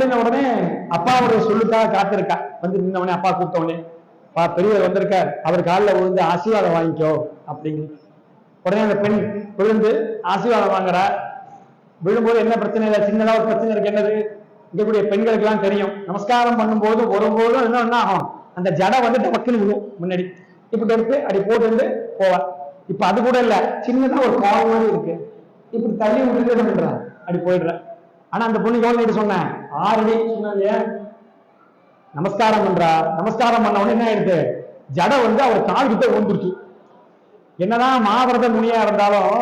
அப்படின்ன உடனே அப்பாவுடைய சொல்லுக்காக காத்திருக்கா. வந்து நின்னவனே உடனே அப்பா கூப்பிட்டவனே பா பெரியவர் வந்திருக்க அவர் காலில் விழுந்து ஆசீர்வாதம் வாங்கிக்கோ அப்படின்னு. உடனே அந்த பெண் விழுந்து ஆசீர்வாதம் வாங்குறா. விழும்போது என்ன பிரச்சனை இல்லை? சின்னதா ஒரு பிரச்சனை இருக்கு. என்னது? இருக்கக்கூடிய பெண்களுக்கு எல்லாம் தெரியும். நமஸ்காரம் பண்ணும்போது வரும்போதும் என்ன என்ன ஆகும்? அந்த ஜடம் வந்து டபக்குன்னு விழும் முன்னாடி. இப்படி எடுத்து அப்படி போட்டு போவா. இப்ப அது கூட இல்ல. சின்னதா ஒரு கால் மாதிரி இருக்கு. இப்படி தள்ளி விட்டுட்டு என்ன பண்றா? அப்படி போயிடுறேன் ஆனா அந்த பொண்ணு எவ்வளவு நேரம் சொன்னேன். ஆறு அடி சொன்னாங்க. நமஸ்காரம் பண்றா. நமஸ்காரம் பண்ண உடனே என்ன ஆயிடுது? ஜடை வந்து அவர் கால் கிட்ட விழுந்துருச்சு. என்னதான் மாவரத முனியா இருந்தாலும்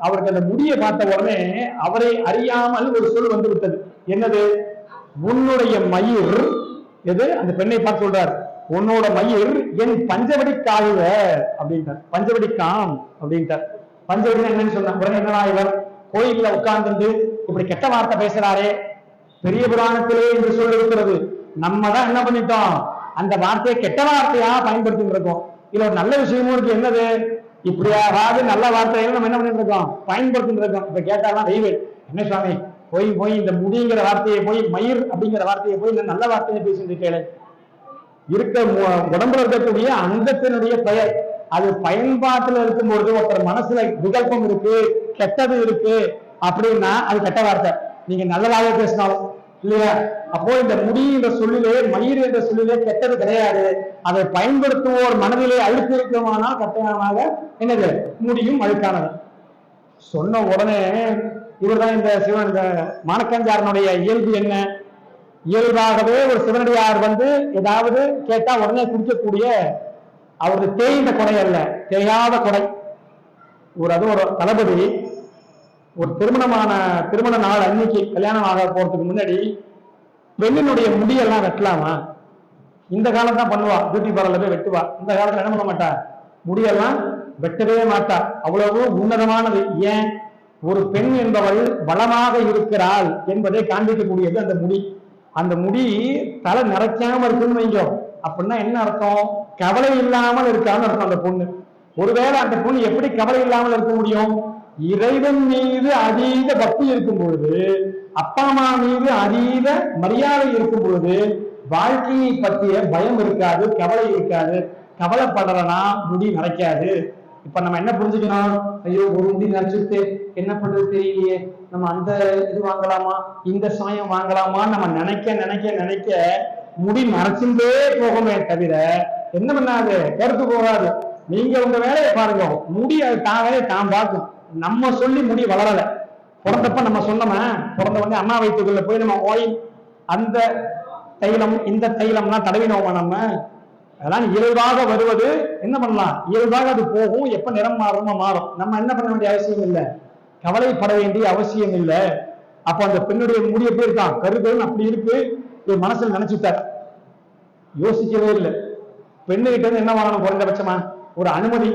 அவருக்கு அந்த முடியை பார்த்த உடனே அவரை அறியாமல் ஒரு சொல் வந்து விட்டது. என்னது? உன்னுடைய மயிர் எது? அந்த பெண்ணை பார்த்து சொல்றார். உன்னோட மயிர் என் பஞ்சவடி காயுவ அப்படின்ட்டார் பஞ்சவடி காம் அப்படின்ட்டார் பஞ்சவடி என்னன்னு சொன்ன உடனே என்னடா இவர்? கோயில்ல உட்கார்ந்து இப்படி கெட்ட வார்த்தை பேசுறாரே. பெரிய புராணத்திலே என்று சொல் நம்ம தான் என்ன பண்ணிட்டோம்? அந்த வார்த்தையை கெட்ட வார்த்தையா பயன்படுத்திட்டு இருக்கோம். இதுல ஒரு நல்ல விஷயமும் இருக்கு. என்னது? இப்படியாவது நல்ல வார்த்தைகள் நம்ம என்ன பண்ணிட்டு இருக்கோம்? பயன்படுத்திட்டு இருக்கோம். இப்ப கேட்டாலாம் தெய்வம் என்ன சுவாமி? போய் போய் இந்த முடிங்கிற வார்த்தையை போய் மயிர் அப்படிங்கிற வார்த்தையை போய் இந்த நல்ல வார்த்தையை பேசிட்டு இருக்கேன் இருக்க உடம்புல இருக்கக்கூடிய அங்கத்தினுடைய பெயர். அது பயன்பாட்டுல இருக்கும் பொழுது ஒருத்தர் மனசுல விகல்பம் இருக்கு கெட்டது இருக்கு. அப்படின்னா அது கெட்ட வார்த்தை. நீங்க நல்லதாக பேசினாலும் இல்லையா? அப்போ இந்த முடி என்ற சொல்லிலே மயிர் என்ற சொல்லிலே கெட்டது கிடையாது. அதை பயன்படுத்துவோர் மனதிலே அழுத்தி இருக்குமானால் கட்டாயமாக என்னது? முடியும் அழுக்கானது. சொன்ன உடனே இவர்தான் இந்த சிவன் இந்த மானக்கஞ்சாரனுடைய இயல்பு என்ன? இயல்பாகவே ஒரு சிவனடியார் வந்து ஏதாவது கேட்டா உடனே குடிக்கக்கூடிய அவரது தேய்ந்த கொடை அல்ல தேயாத கொடை. ஒரு அது ஒரு தளபதி ஒரு திருமணமான திருமண நாள் அன்னைக்கு கல்யாணம் ஆக போறதுக்கு முன்னாடி பெண்ணினுடைய முடியெல்லாம் வெட்டலாமா? இந்த காலம் தான் பண்ணுவா. பியூட்டி பார்லர்ல போய் வெட்டுவா. இந்த காலத்துல என்ன பண்ண மாட்டா? முடியெல்லாம் வெட்டவே மாட்டா. அவ்வளவு உன்னதமானது. ஏன்? ஒரு பெண் என்பவள் வளமாக இருக்கிறாள் என்பதை காண்பிக்கக்கூடியது அந்த முடி. அந்த முடி தலை நிறைக்காம இருக்குன்னு வைங்க. அப்படின்னா என்ன அர்த்தம்? கவலை இல்லாமல் இருக்கான்னு அர்த்தம் அந்த பொண்ணு. ஒருவேளை அந்த பொண்ணு எப்படி கவலை இல்லாமல் இருக்க முடியும்? இறைவன் மீது அதீத பக்தி இருக்கும் பொழுது அப்பா அம்மா மீது அதீத மரியாதை இருக்கும் பொழுது வாழ்க்கையை பற்றிய பயம் இருக்காது கவலை இருக்காது. கவலைப்படலனா முடி நடக்காது இப்ப நம்ம என்ன புரிஞ்சுக்கணும்? ஐயோ ஒரு முடி நரைச்சிட்டு என்ன பண்றது தெரியலையே. நம்ம அந்த இது வாங்கலாமா? இந்த சாயம் வாங்கலாமா நம்ம நினைக்க நினைக்க நினைக்க முடி நரைச்சுட்டே போகமே தவிர என்ன பண்ணாது? கருத்து போகாது. நீங்க உங்க வேலையை பாருங்க. முடி அது தான் வேலையை தான் பார்க்கும். நம்ம சொல்லி முடி வளரல. பிறந்தப்ப நம்ம சொன்னோமா? பிறந்த உடனே அண்ணா வைத்துக்குள்ள போய் நம்ம ஆயில் அந்த தைலம் இந்த தைலம்லாம் தடவினோமா நம்ம? அதெல்லாம் இயல்பாக வருவது என்ன பண்ணலாம்? இயல்பாக அது போகும். எப்ப நிறம் மாறுமோ மாறும். நம்ம என்ன பண்ண வேண்டிய அவசியம் இல்லை. கவலைப்பட வேண்டிய அவசியம் இல்லை. அப்ப அந்த பெண்ணுடைய முடிய போயிருக்கான் இருக்கான்? அப்படி இருக்கு. என் மனசுல நினைச்சுட்டார். யோசிக்கவே இல்லை. பெண்ணுகிட்ட இருந்து என்ன வாங்கணும் குறைந்தபட்சமா? ஒரு அனுமதி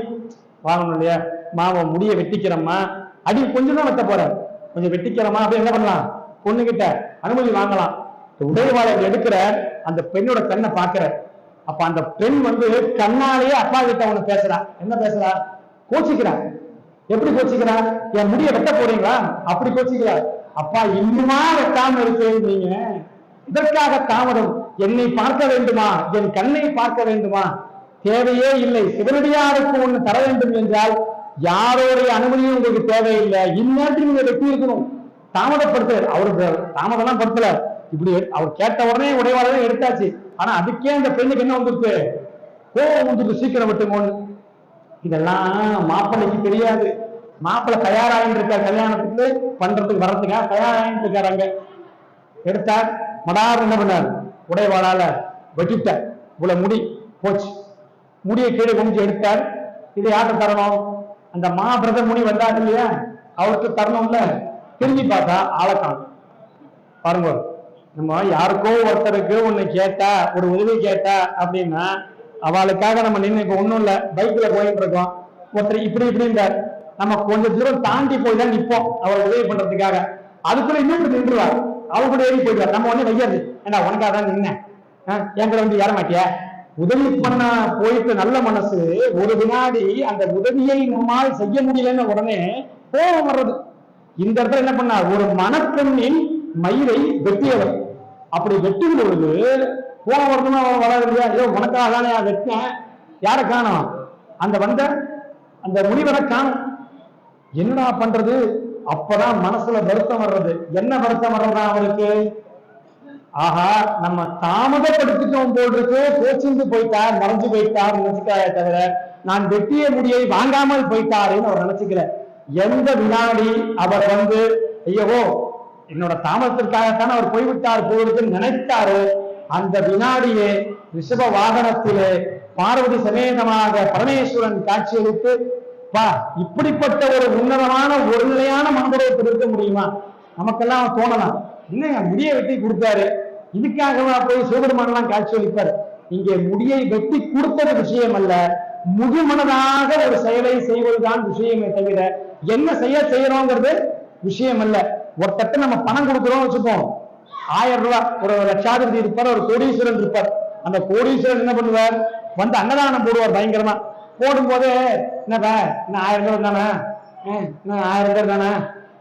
வாங்கணும் இல்லையா? மாவன் முடிய வெட்டிக்கிறம்மா. அடி கொஞ்சம் தான் வெட்ட போற கொஞ்சம் வெட்டிக்கிறோமா அப்படி என்ன பண்ணலாம்? பொண்ணுகிட்ட அனுமதி வாங்கலாம். உடைவாளர் எடுக்கிற அந்த பெண்ணோட கண்ணை பாக்குற அப்ப அந்த பெண் வந்து கண்ணாலேயே அப்பா கிட்ட அவனு பேசுறா. என்ன பேசுறா? கோச்சிக்கிறா. எப்படி கோச்சிக்கிறா? என் முடிய வெட்ட போறீங்களா? அப்படி கோச்சிக்கிறா அப்பா இன்னுமா வெட்டாம இருக்கேன் நீங்க. இதற்காக தாமதம். என்னை பார்க்க வேண்டுமா? என் கண்ணை பார்க்க வேண்டுமா? தேவையே இல்லை. சிவனடியாருக்கு ஒண்ணு தர வேண்டும் என்றால் யாரோடைய அனுமதியும் உங்களுக்கு தேவையில்லை. இந்நேரத்தில் நீங்க வெட்டி இருக்கணும் தாமதப்படுத்த. அவருக்கு தாமதம்லாம் படுத்தல. இப்படி அவர் கேட்ட உடனே உடைவாளவே எடுத்தாச்சு. ஆனா அதுக்கே அந்த பெண்ணுக்கு என்ன வந்துருக்கு? கோபம் வந்துருக்கு. சீக்கிரம் விட்டுமோன்னு இதெல்லாம் மாப்பிள்ளைக்கு தெரியாது. மாப்பிள்ளை தயாராகிட்டு இருக்கார் கல்யாணத்துக்கு. பண்றதுக்கு வர்றதுக்காக தயாராகிட்டு இருக்காரு அங்க. எடுத்தார். மடார் என்ன பண்ணார்? உடைவாளால வெட்டிட்டார். இவ்வளவு முடி போச்சு. முடியை கீழே குமிஞ்சு எடுத்தார். இதை யார்கிட்ட தரணும்? அந்த மா பிரதர் முனி வந்தார் இல்லையா? அவருக்கு தரணும்ல. திரும்பி பார்த்தா ஆளை காணும் பாருங்க. நம்ம யாருக்கோ ஒருத்தருக்கு ஒண்ணு கேட்டா ஒரு உதவி கேட்டா அப்படின்னா அவளுக்காக நம்ம நின்று இப்ப ஒண்ணும் இல்ல பைக்ல போயிட்டு இருக்கோம். ஒருத்தர் இப்படி இப்படின்றார். நம்ம கொஞ்சம் தூரம் தாண்டி போய் தான் நிற்போம் அவர் உதவி பண்றதுக்காக. அதுக்குள்ள இன்னொரு நின்றுவார் அவர் கூட ஏறி போயிடுவார். நம்ம உடனே வையாது. ஏண்டா உனக்காக தான் நின்னேன் என் கூட வந்து ஏற மாட்டியா? உதவி பண்ண போயிட்டு நல்ல மனசு ஒரு வினாடி அந்த உதவியை நம்மால் செய்ய முடியலன்னு உடனே கோபம் வர்றது. இந்த இடத்துல என்ன பண்ணார் ஒரு மனப்பெண்ணின் மயிரை வெட்டியவர். அப்படி வெட்டும் பொழுது கோபம் வருடமா அவன் வர இல்லையா? ஐயோ உனக்காக தானே நான் வெட்டினேன். யாரை காணோம்? அந்த வந்த அந்த முனிவரை காணும். என்னடா பண்றது? அப்பதான் மனசுல வருத்தம் வர்றது. என்ன வருத்தம் வர்றதா அவருக்கு? ஆஹா நம்ம தாமதப்படுத்திட்டோம் போல் இருக்கு கோச்சிந்து போயிட்டார் மறைஞ்சு போயிட்டார் நினைச்சுட்டாரே தவிர நான் வெட்டிய முடியை வாங்காமல் போயிட்டாருன்னு அவர் நினைச்சுக்கல. எந்த வினாடி அவர் வந்து ஐயோ என்னோட தாமதத்திற்காகத்தான் அவர் போய்விட்டார் போயிருக்குன்னு நினைத்தாரு. அந்த வினாடியே ரிஷப வாகனத்திலே பார்வதி சமேதமாக பரமேஸ்வரன் காட்சியளித்து பா இப்படிப்பட்ட ஒரு உன்னதமான ஒரு நிலையான மனதோடு இருக்க முடியுமா? நமக்கெல்லாம் தோணலாம். இல்லைங்க முடியை வெட்டி கொடுத்தாரு. இதுக்காகவா போய் சிவபெருமானெல்லாம் காட்சி அளிப்பார்? இங்கே முடியை வெட்டி கொடுத்தது விஷயம் அல்ல முழுமனதாக ஒரு செயலை செய்வதுதான் விஷயமே தவிர என்ன செய்ய செய்யறோங்கிறது விஷயம் அல்ல ஒருத்தட்ட நம்ம பணம் கொடுக்குறோம் வச்சுப்போம். ஆயிரம் ரூபாய் ஒரு லட்சாதிபதி இருப்பார் ஒரு கோடீஸ்வரன் இருப்பார். அந்த கோடீஸ்வரன் என்ன பண்ணுவார்? வந்து அன்னதானம் போடுவார் பயங்கரமா. போடும்போது என்னப்பா என்ன ஆயிரம் ரூபாய் தானே ஆஹ், ஆயிரம் பேர் தானே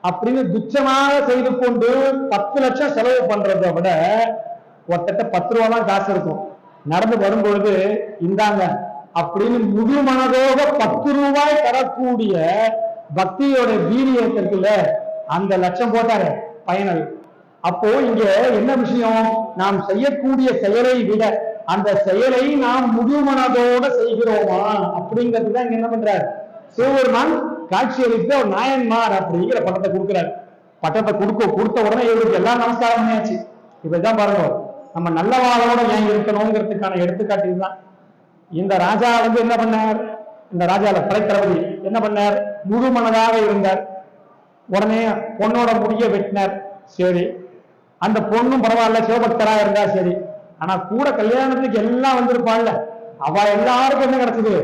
அப்படின்னு துச்சமாக செய்து கொண்டு பத்து லட்சம் செலவு பண்றதை விட ஒருத்தட்ட பத்து ரூபா தான் காசு இருக்கும். நடந்து வரும்பொழுது இந்தாங்க அப்படின்னு முழு மனதோட பத்து ரூபாய் தரக்கூடிய பக்தியோட வீரியத்திற்குள்ள அந்த லட்சம் போட்டாரு பயனல் அப்போ இங்க என்ன விஷயம்? நாம் செய்யக்கூடிய செயலை விட அந்த செயலை நாம் முழு மனதோட செய்கிறோமா? அப்படிங்கிறது தான் இங்க என்ன பண்றாரு? சிவபெருமான் காட்சி ஒரு நாயன்மார் அப்படிங்கிற பட்டத்தை கொடுக்கிறார். பட்டத்தை கொடுக்க கொடுத்த உடனே இவருக்கு எல்லாம் நமஸ்காரம் பண்ணியாச்சு. இப்படிதான் பாருங்க நம்ம நல்லவாளோட ஏன் இருக்கணுங்கிறதுக்கான எடுத்துக்காட்டு இதுதான். இந்த ராஜா வந்து என்ன பண்ணார்? இந்த ராஜால படைத்தளபதி என்ன பண்ணார்? முழு மனதாக இருந்தார். உடனே பொண்ணோட முடிய வெட்டினார். சரி அந்த பொண்ணும் பரவாயில்ல சிவபக்தரா இருந்தா சரி. ஆனா கூட கல்யாணத்துக்கு எல்லாம் வந்திருப்பாள்ல. அவ எல்லாருக்கும் என்ன கிடைச்சது?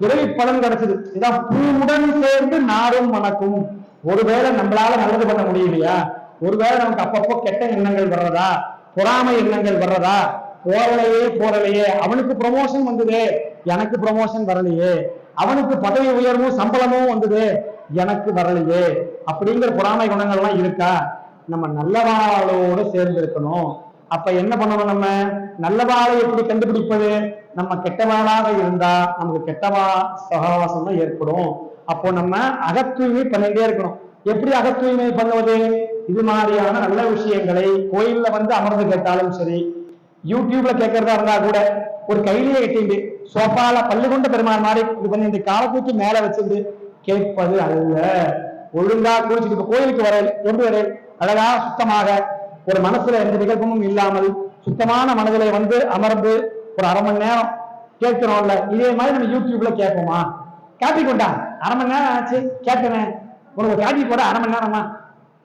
பிறவி பலன் கிடைச்சது. இதான் பூவுடன் சேர்ந்து நாடும் மணக்கும் ஒருவேளை நம்மளால நல்லது பண்ண முடியலையா? ஒருவேளை நமக்கு அப்பப்போ கெட்ட எண்ணங்கள் வர்றதா? பொறாமை எண்ணங்கள் வர்றதா? போறலையே போறலையே அவனுக்கு ப்ரமோஷன் வந்தது. எனக்கு ப்ரமோஷன் வரலையே. அவனுக்கு பதவி உயர்வும் சம்பளமும் வந்தது. எனக்கு வரலையே. அப்படிங்கிற பொறாமை குணங்கள்லாம் இருக்கா? நம்ம நல்லவாளோட சேர்ந்து இருக்கணும் அப்ப என்ன பண்ணணும் நம்ம? நல்லவாளை எப்படி கண்டுபிடிப்பது? நம்ம கெட்டவாளாக இருந்தா நமக்கு கெட்டவா சகவாசம் தான் ஏற்படும். அப்போ நம்ம அகத்தூய்மை பண்ணிட்டே இருக்கணும். எப்படி அகத்தூய்மை பண்ணுவது? இது மாதிரியான நல்ல விஷயங்களை கோயில்ல வந்து அமர்ந்து கேட்டாலும் சரி யூடியூப்ல கேட்கறதா இருந்தா கூட ஒரு கையிலேயே கட்டிண்டு சோஃபால பல்லு கொண்ட பெருமாள் மாதிரி இது பண்ணி இந்த காலத்துக்கு மேல வச்சிருந்து கேட்பது அல்ல. ஒழுங்கா குளிச்சுட்டு இப்ப கோயிலுக்கு வர எப்படி வர அழகா சுத்தமாக ஒரு மனசுல எந்த நிகழ்வும் இல்லாமல் சுத்தமான மனதில வந்து அமர்ந்து ஒரு அரை மணி நேரம் கேட்கிறோம்ல இதே மாதிரி நம்ம யூடியூப்ல கேட்போமா? காப்பி கொண்டா? அரை மணி நேரம் ஆச்சு கேட்டனே. உனக்கு காப்பி போட அரை மணி நேரமா?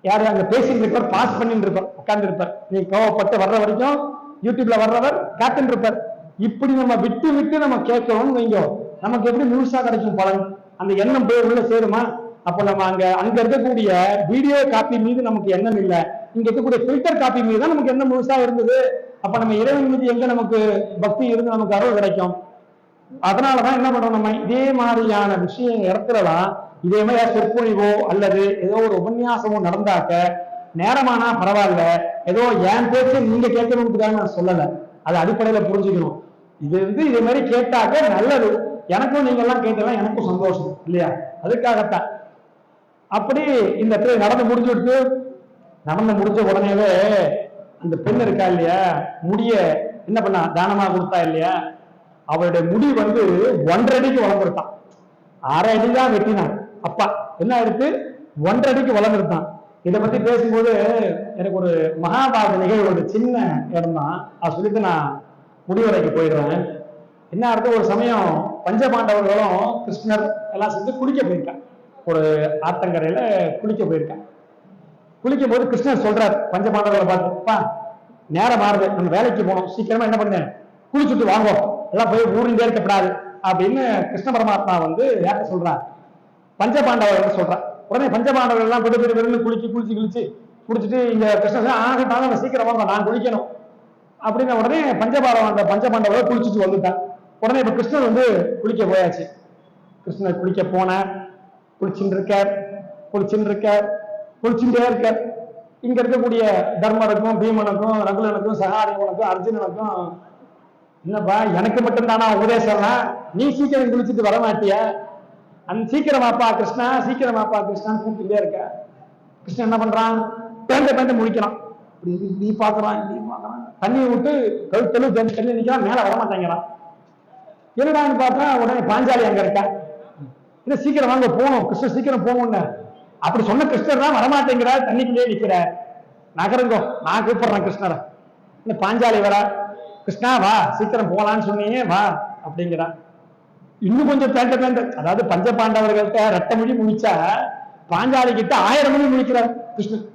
யாரு அங்க பேசிட்டு இருப்பார் பாஸ் பண்ணிட்டு இருப்பார் உட்கார்ந்து இருப்பார் நீ கோவப்பட்டு வர்ற வரைக்கும் யூடியூப்ல வர்றவர் காத்துட்டு இருப்பார். இப்படி நம்ம விட்டு விட்டு நம்ம கேட்கிறோம்னு வைங்க. நமக்கு எப்படி முழுசா கிடைக்கும் பலன்? அந்த எண்ணம் போய் உள்ள சேருமா? அப்போ நம்ம அங்க அங்க இருக்கக்கூடிய வீடியோ காப்பி மீது நமக்கு எண்ணம் இல்ல. இங்க இருக்கக்கூடிய ஃபில்டர் காப்பி மீது தான் நமக்கு எண்ணம் முழுசா இருந்தது. அப்ப நம்ம இறைவன் மீது எங்க நமக்கு பக்தி இருந்து நமக்கு அருள் கிடைக்கும்? அதனாலதான் என்ன பண்றோம் நம்ம? இதே மாதிரியான விஷயம் இடத்துலதான் இதே மாதிரி சொற்பொழிவோ அல்லது ஏதோ ஒரு உபன்யாசமோ நடந்தாக்க நேரமானா பரவாயில்ல. ஏதோ என் பேச்சு நீங்க கேட்கணுன்றதுக்காக நான் சொல்லல. அது அடிப்படையில புரிஞ்சுக்கணும். இது வந்து இதே மாதிரி கேட்டாக்க நல்லது. எனக்கும் நீங்க எல்லாம் கேட்டெல்லாம் எனக்கும் சந்தோஷம் இல்லையா? அதுக்காகத்தான். அப்படி இந்த இடத்துல நடந்து முடிஞ்சு விட்டு நடந்து முடிஞ்ச உடனேவே அந்த பெண் இருக்கா இல்லையா? முடிய என்ன பண்ணா? தானமா கொடுத்தா இல்லையா? அவளுடைய முடி வந்து ஒன்றரை அடிக்கு வளர்ந்துருத்தான் அரை அடி தான் வெட்டினான். அப்பா என்ன ஆயிடுத்து ஒன்றரை அடிக்கு வளர்ந்துருத்தான் இதை பத்தி பேசும்போது எனக்கு ஒரு மகாபாரத நிகழ்வு ஒரு சின்ன இடம் தான் அதை சொல்லிட்டு நான் முடிவரைக்கு போயிடுறேன். என்ன அர்த்தம் ஒரு சமயம் பஞ்சபாண்டவர்களும் கிருஷ்ணர் எல்லாம் சேர்ந்து குடிக்க போயிருக்கான் ஒரு ஆத்தங்கரையில குளிக்க போயிருக்கேன். குளிக்கும் போது கிருஷ்ணன் சொல்றார் பஞ்சபாண்டவர்களை பார்த்துப்பா நேரம் மாறுது நம்ம வேலைக்கு போகணும் சீக்கிரமா என்ன பண்ணுங்க குளிச்சுட்டு வாங்குவோம் எல்லாம் போய் ஊரில் இருக்கப்படாது. அப்படின்னு கிருஷ்ண பரமாத்மா வந்து யார்கிட்ட சொல்றார். பஞ்சபாண்டவர்கள் சொல்றார். உடனே பஞ்சபாண்டவர்கள் எல்லாம் பெரு பெரு பெருன்னு குளிச்சு குளிச்சு குளிச்சு குளிச்சுட்டு இங்க கிருஷ்ணன் ஆகட்டாங்க சீக்கிரம் வாங்க நான் குளிக்கணும். அப்படின்னு உடனே பஞ்சபாண்டவ அந்த பஞ்சபாண்டவரை குளிச்சுட்டு வந்துட்டான் உடனே இப்ப கிருஷ்ணன் வந்து குளிக்க போயாச்சு. கிருஷ்ணன் குளிக்க போனேன் குளிச்சுட்டு இருக்கார் குளிச்சுட்டு இருக்கார் குளிச்சுட்டே இருக்கார் இங்க இருக்கக்கூடிய தர்மனுக்கும் பீமனுக்கும் ரகுலனுக்கும் சகாதேவனுக்கும் அர்ஜுனனுக்கும் என்னப்பா எனக்கு மட்டும்தானா உபதேசம்னா நீ சீக்கிரம் குளிச்சுட்டு வர மாட்டிய. அந்த சீக்கிரம் வாப்பா கிருஷ்ணா சீக்கிரம் வாப்பா கிருஷ்ணான்னு கூப்பிட்டுட்டே இருக்க. கிருஷ்ணன் என்ன பண்றான்? பேண்ட பேண்ட முடிக்கிறான் இப்படி நீ பாக்குறான் நீ பாக்குறான் தண்ணியை விட்டு கழுத்தலு தண்ணி நிக்கிறான் மேல வர மாட்டேங்கிறான் என்னடான்னு பார்த்தா உடனே பாஞ்சாலி அங்க இருக்கா? இல்லை சீக்கிரம் வாங்க போகணும். கிருஷ்ணர் சீக்கிரம் போகணும்னு. அப்படி சொன்ன கிருஷ்ணர் தான் வரமாட்டேங்கிறார் தண்ணிக்குள்ளேயே நிக்கிறார் நகருங்கோ நான் கூப்பிடுறேன் கிருஷ்ணரை. இந்த பாஞ்சாலி வரா கிருஷ்ணா வா சீக்கிரம் போகலான்னு சொன்னீங்க வா அப்படிங்கிறான் இன்னும் கொஞ்சம் பேண்ட பேண்ட. அதாவது பஞ்ச பாண்டவர்கள்ட்ட ரெட்ட மொழி முடிச்சா பாஞ்சாலி கிட்ட ஆயிரம் மொழி முடிக்கிறார் கிருஷ்ணன்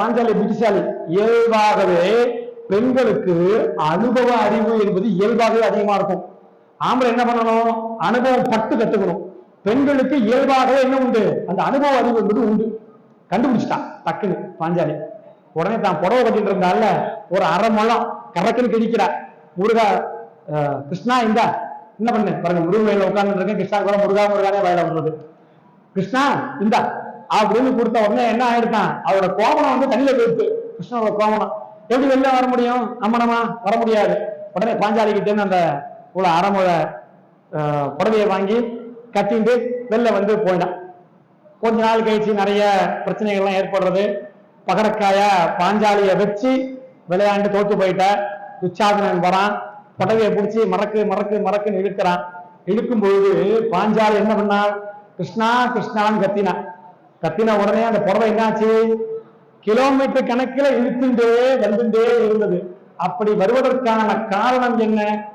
பாஞ்சாலி புத்திசாலி. இயல்பாகவே பெண்களுக்கு அனுபவ அறிவு என்பது இயல்பாகவே அதிகமா இருக்கும். ஆம்பளை என்ன பண்ணணும்? அனுபவம் பட்டு கத்துக்கணும். பெண்களுக்கு இயல்பாகவே என்ன உண்டு? அந்த அனுபவ அறிவு என்பது உண்டு. கண்டுபிடிச்சிட்டான் டக்குன்னு பாஞ்சாலி. உடனே தான் புடவை கட்டிட்டு இருந்தால ஒரு அரை மலம் கறக்குன்னு கிழிக்கிறா. முருகா கிருஷ்ணா இந்தா என்ன பண்ணு? பாருங்க முருகன் வயல உட்கார்ந்து இருக்கேன். கிருஷ்ணா கூட முருகா முருகானே வயல விடுறது. கிருஷ்ணா இந்தா அப்படின்னு கொடுத்த உடனே என்ன ஆயிடுதான் அவரோட கோபனம் வந்து தண்ணியில போயிடுச்சு. கிருஷ்ணனோட கோபனம் எப்படி வெளில வர முடியும்? அம்மனமா? வர முடியாது. உடனே பாஞ்சாலி கிட்டேன்னு அந்த இவ்வளவு அரைமுழ புடவையை வாங்கி கட்டிட்டு வெளில வந்து போயிட்டான் கொஞ்ச நாள் கழிச்சு நிறைய பிரச்சனைகள்லாம் ஏற்படுறது. பகடக்காய பாஞ்சாலிய வச்சு விளையாண்டு தோத்து போயிட்ட. துச்சாதனன் வரான். புடவையை பிடிச்சி மறக்கு மறக்கு மறக்குன்னு இழுக்கிறான். இழுக்கும் பொழுது பாஞ்சாலி என்ன பண்ணான் கிருஷ்ணா கிருஷ்ணான்னு கத்தினா. கத்தின உடனே அந்த புடவை என்னாச்சு? கிலோமீட்டர் கணக்கில் இழுத்துட்டே வந்துட்டே இருந்தது. அப்படி வருவதற்கான காரணம் என்ன?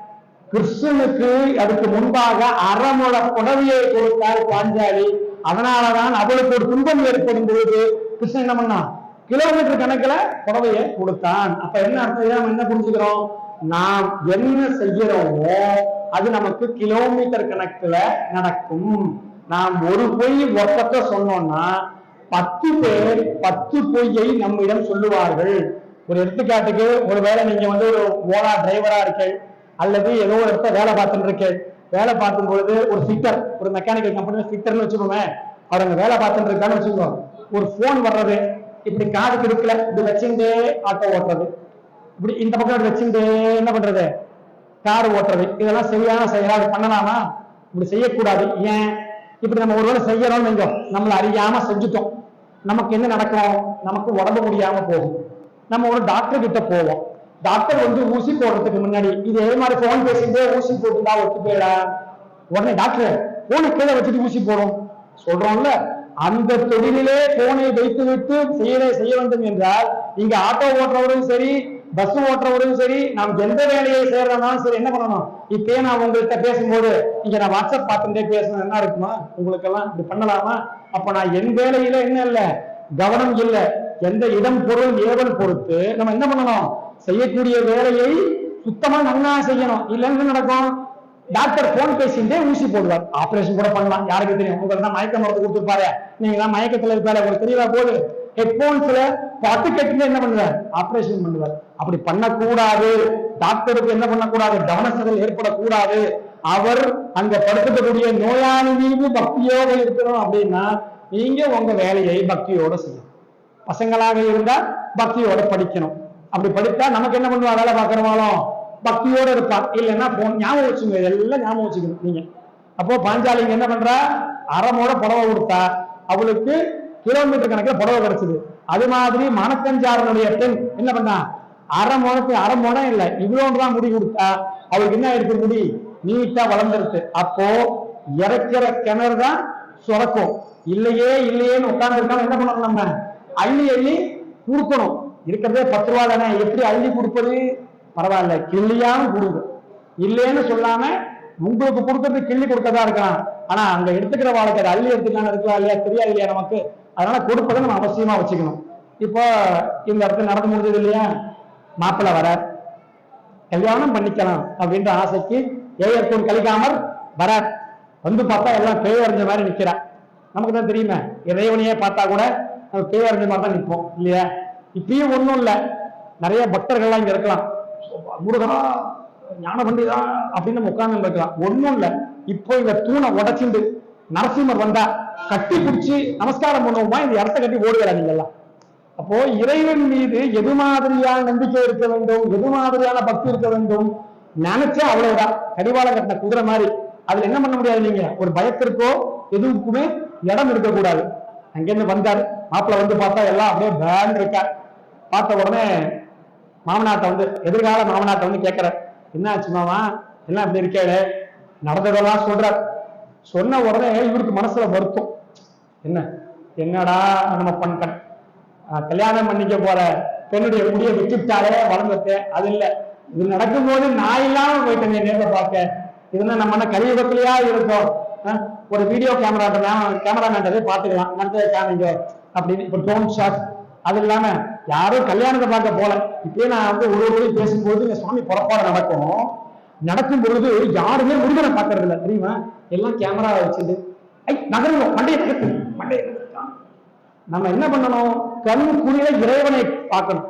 கிருஷ்ணனுக்கு அதுக்கு முன்பாக அறமுழ புடவையை கொடுத்தாள் பாஞ்சாலி. அதனாலதான் அவளுக்கு ஒரு துன்பம் ஏற்படும் பொழுது கிருஷ்ணன் என்ன பண்ணான் கிலோமீட்டர் கணக்குல புடவையை கொடுத்தான். அப்ப என்ன அர்த்தம்? நம்ம என்ன புரிஞ்சுக்கிறோம்? நாம் என்ன செய்யறோமோ அது நமக்கு கிலோமீட்டர் கணக்குல நடக்கும். நாம் ஒரு பொய் ஒப்பத்தை சொன்னோம்னா பத்து பேர் பத்து பொய்யை நம்மிடம் சொல்லுவார்கள். ஒரு எடுத்துக்காட்டுக்கு ஒருவேளை நீங்க வந்து ஒரு ஓலா டிரைவரா இருக்கீங்க அல்லது ஏதோ ஒரு இடத்த வேலை பார்த்துட்டு இருக்கேன். வேலை பார்க்கும் பொழுது ஒரு ஃபிட்டர் ஒரு மெக்கானிக்கல் கம்பெனியில் ஃபிட்டர்னு வச்சுக்கோங்க அவர் அங்கே வேலை பார்த்துட்டு இருக்கான்னு வச்சுக்கோ ஒரு ஃபோன் வர்றது இப்படி காது கிடுக்கல இப்படி வச்சுட்டே ஆட்டோ ஓட்டுறது. இப்படி இந்த பக்கம் இப்படி வச்சுட்டு என்ன பண்றது? கார் ஓட்டுறது. இதெல்லாம் சரியான செயலா அது பண்ணலாமா? இப்படி செய்யக்கூடாது. ஏன்? இப்படி நம்ம ஒருவேளை செய்யறோம்னு வைங்க. நம்மள அறியாம செஞ்சுட்டோம். நமக்கு என்ன நடக்கும்? நமக்கு உடம்பு முடியாம போகும். நம்ம ஒரு டாக்டர் கிட்ட போவோம். டாக்டர் வந்து ஊசி போடுறதுக்கு முன்னாடி இதே மாதிரி போன் பேசிட்டு ஊசி போட்டுட்டா ஒத்து போயிடா? உடனே டாக்டர் போனை கீழே வச்சுட்டு ஊசி போடும் சொல்றோம்ல அந்த தொழிலே போனை வைத்து விட்டு செய்ய செய்ய வேண்டும் என்றால் இங்க ஆட்டோ ஓட்டுறவரும் சரி பஸ் ஓட்டுறவரும் சரி நாம் எந்த வேலையை செய்யறதுனாலும் சரி என்ன பண்ணணும்? இப்பயே நான் உங்கள்கிட்ட பேசும்போது இங்க நான் வாட்ஸ்அப் பார்த்துட்டே பேசணும் என்ன இருக்குமா? உங்களுக்கு எல்லாம் இப்படி பண்ணலாமா? அப்ப நான் என் வேலையில என்ன இல்ல கவனம் இல்ல எந்த இடம் பொருள் ஏவல் பொறுத்து நம்ம என்ன பண்ணணும்? செய்யக்கூடிய வேலையை சுத்தமா நல்லா செய்யணும். இல்லைன்னு என்ன நடக்கும்? டாக்டர் போன் பேசிட்டே ஊசி போடுவார். ஆபரேஷன் கூட பண்ணலாம். யாருக்கு தெரியும்? உங்களுக்கு தான் மயக்க மருந்து கொடுத்துருப்பாரு. நீங்க தான் மயக்கத்துல இருப்பாரு உங்களுக்கு தெரியல போகுது? ஹெட்போன்ஸ்ல பாட்டு கேட்டு என்ன பண்ணுவார்? ஆபரேஷன் பண்ணுவார். அப்படி பண்ணக்கூடாது. டாக்டருக்கு என்ன பண்ணக்கூடாது? கவனசதல் ஏற்படக்கூடாது. அவர் அங்க படுத்துக்கக்கூடிய நோயாளி மீது பக்தியோட இருக்கணும் அப்படின்னா நீங்க உங்க வேலையை பக்தியோட செய்யணும். பசங்களாக இருந்தா பக்தியோட படிக்கணும். அப்படி படித்தா நமக்கு என்ன பண்ணுவா வேலை பார்க்கறவாலும் பக்தியோட இருப்பான். இல்லைன்னா போன் ஞாபகம் வச்சுங்க எல்லாம் ஞாபகம் வச்சுக்கணும் நீங்க. அப்போ பாஞ்சாலிங்க என்ன பண்றா? அறமோட புடவை கொடுத்தா அவளுக்கு கிலோமீட்டர் கணக்கில் புடவை கிடைச்சது. அது மாதிரி மணக்கஞ்சாரனுடைய பெண் என்ன பண்ணா? அரை முழத்து அரை முடம் இல்ல. இவ்வளவு தான் முடி கொடுத்தா அவளுக்கு என்ன ஆயிருக்கு முடி? நீட்டா வளர்ந்துருச்சு அப்போ இறக்கிற கிணறு தான் சுரக்கும். இல்லையே இல்லையேன்னு உட்கார்ந்து என்ன பண்ணணும் நம்ம? அள்ளி அள்ளி கொடுக்கணும் இருக்கிறதே பத்து ரூபா தானே? எப்படி அள்ளி கொடுப்பது? பரவாயில்ல கிள்ளியாலும் கொடுங்க. இல்லைன்னு சொல்லாம உங்களுக்கு கொடுக்கறது கிள்ளி கொடுக்கறதா இருக்கலாம். ஆனா அங்க எடுத்துக்கிற வாழ்க்கை அது அள்ளி எடுத்துக்கலாம் இருக்கலாம் இல்லையா? தெரியாது இல்லையா நமக்கு? அதனால கொடுப்பதை நம்ம அவசியமா வச்சுக்கணும். இப்போ இந்த இடத்துல நடந்து முடிஞ்சது இல்லையா? மாப்பிள்ளை வர கல்யாணம் பண்ணிக்கலாம் அப்படின்ற ஆசைக்கு ஏயர்கூன் கழிக்காமல் வர வந்து பார்த்தா எல்லாம் பேய் அறிஞ்ச மாதிரி நிக்கிறா நமக்கு தான் தெரியுமே இறைவனையே பார்த்தா கூட நம்ம பேய் அறிஞ்ச மாதிரி தான் நிற்போம் இல்லையா? இப்பயும் ஒன்றும் இல்லை. நிறைய பக்தர்கள்லாம் இங்கே இருக்கலாம். முருகா ஞான பண்டிதா அப்படின்னு நம்ம உட்கார்ந்து இருக்கலாம். ஒன்றும் இல்லை. இப்போ இந்த தூணை உடைச்சிண்டு நரசிம்மர் வந்தா கட்டி பிடிச்சி நமஸ்காரம் பண்ணுவோமா? இந்த இடத்த கட்டி ஓடுகிறா நீங்கெல்லாம் அப்போ இறைவன் மீது எது மாதிரியான நம்பிக்கை இருக்க வேண்டும்? எது மாதிரியான பக்தி இருக்க வேண்டும்? நினைச்சா அவ்வளவுதான். கடிவாளம் கட்டின குதிரை மாதிரி. அதுல என்ன பண்ண முடியாது நீங்க? ஒரு பயத்திற்கோ எதுக்குமே இடம் இருக்கக்கூடாது. அங்கிருந்து வந்தார். மாப்பிள்ள வந்து பார்த்தா எல்லாம் அப்படியே பேண்ட் இருக்கார் பார்த்த உடனே மாமனாட்ட வந்து எதிர்கால மாமனாட்ட வந்து கேட்கிற. என்ன ஆச்சு மாமா? எல்லாம் இப்படி இருக்கே நடந்ததெல்லாம் சொல்றார். சொன்ன உடனே இவருக்கு மனசுல வருத்தம். என்ன? என்னடா நம்ம பண்ண கல்யாணம் பண்ணிக்க போற பெண்ணுடைய முடிய விட்டுட்டாலே வளர்ந்துட்டேன் அது இல்ல. இது நடக்கும்போது நான் இல்லாம போயிட்டேன் நேர்ல பார்க்க. இதுன்னா நம்ம என்ன கலியுகத்திலேயா இருக்கோம் ஒரு வீடியோ கேமரா கேமரா மேன்டதே பாத்துக்கலாம் நடந்ததை காமிங்க அப்படின்னு இப்ப ட்ரோன் ஷாட் அது இல்லாம யாரும் கல்யாணத்தை பார்க்க போல. இப்பயே நான் வந்து ஒரு ஒரு பேசும்போது இந்த சுவாமி புறப்பாடு நடக்கும். நடக்கும் பொழுது யாருமே முருகனை பார்க்கறது இல்லை தெரியுமா? எல்லாம் கேமரா வச்சுட்டு ஐ நகருங்க மண்டைய நகர்த்து மண்டைய நம்ம என்ன பண்ணணும்? கண் குளிர இறைவனை பார்க்கணும்.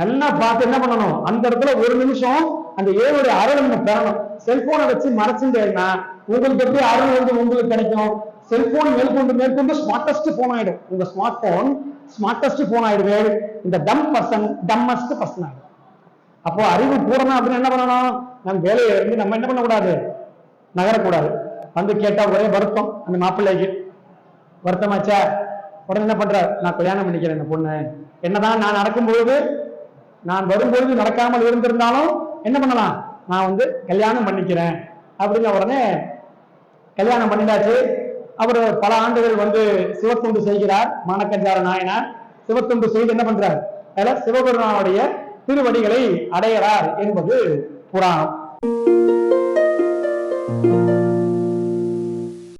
நல்லா பார்த்து என்ன பண்ணணும்? அந்த இடத்துல ஒரு நிமிஷம் அந்த ஏழுடைய அருள் நம்ம பெறணும். செல்போனை வச்சு மறைச்சுட்டேன்னா உங்களுக்கு எப்படி அருள் வந்து உங்களுக்கு கிடைக்கும்? செல்போன் மேற்கொண்டு மேற்கொண்டு ஸ்மார்ட்டஸ்ட் போன் ஆயிடும். உங்க ஸ்மார்ட் போன் ஸ்மார்ட்டஸ்ட் போன் ஆயிடுவே இந்த டம் பர்சன் டம்மஸ்ட் பர்சன் ஆயிடும். அப்போ அறிவு கூடணும் அப்படின்னு என்ன பண்ணணும்? நம்ம வேலையை இருந்து நம்ம என்ன பண்ணக்கூடாது? நகரக்கூடாது. வந்து கேட்டா ஒரே வருத்தம். அந்த மாப்பிள்ளைக்கு வருத்தமாச்சா? உடனே என்ன பண்ற நான் கல்யாணம் பண்ணிக்கிறேன் இந்த பொண்ணு. என்னதான் நான் நடக்கும்பொழுது நான் வரும்பொழுது நடக்காமல் இருந்திருந்தாலும் என்ன பண்ணலாம்? நான் வந்து கல்யாணம் பண்ணிக்கிறேன். அப்படிங்க உடனே கல்யாணம் பண்ணிட்டாச்சு. அவர் பல ஆண்டுகள் வந்து சிவத்துண்டு செய்கிறார் மாணக்கஞ்சார நாயனார். சிவத்துண்டு செய்து என்ன பண்றார்? அதில் சிவபெருமானுடைய திருவடிகளை அடையறார் என்பது புராணம்.